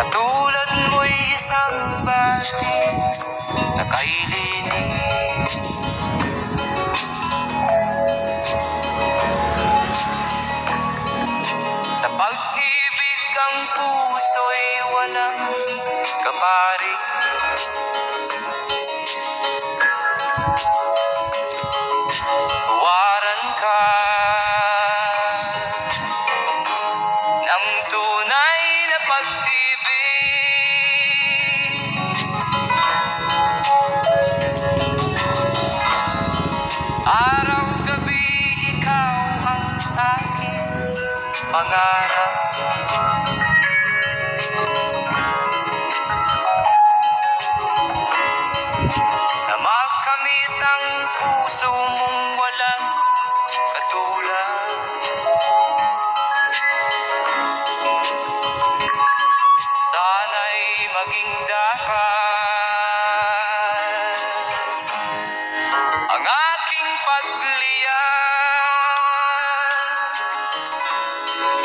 Katulad mo'y isang batis na kailinis 花。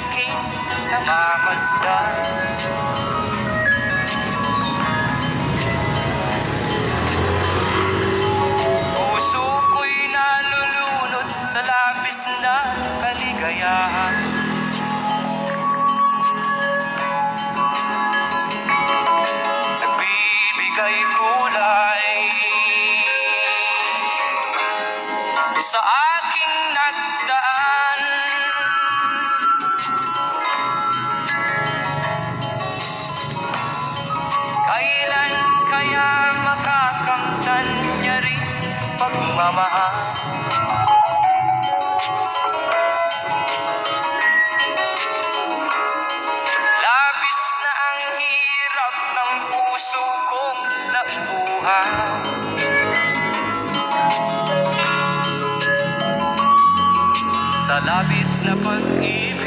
aking namamasdan pagmamahal. Labis na ang hirap ng puso kong nabuhay. Sa labis na pag-ibig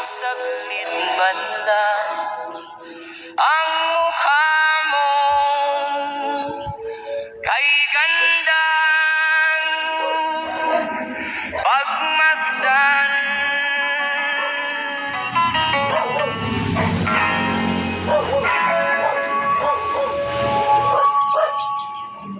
saglit man lang ang mukha mo kay ganda.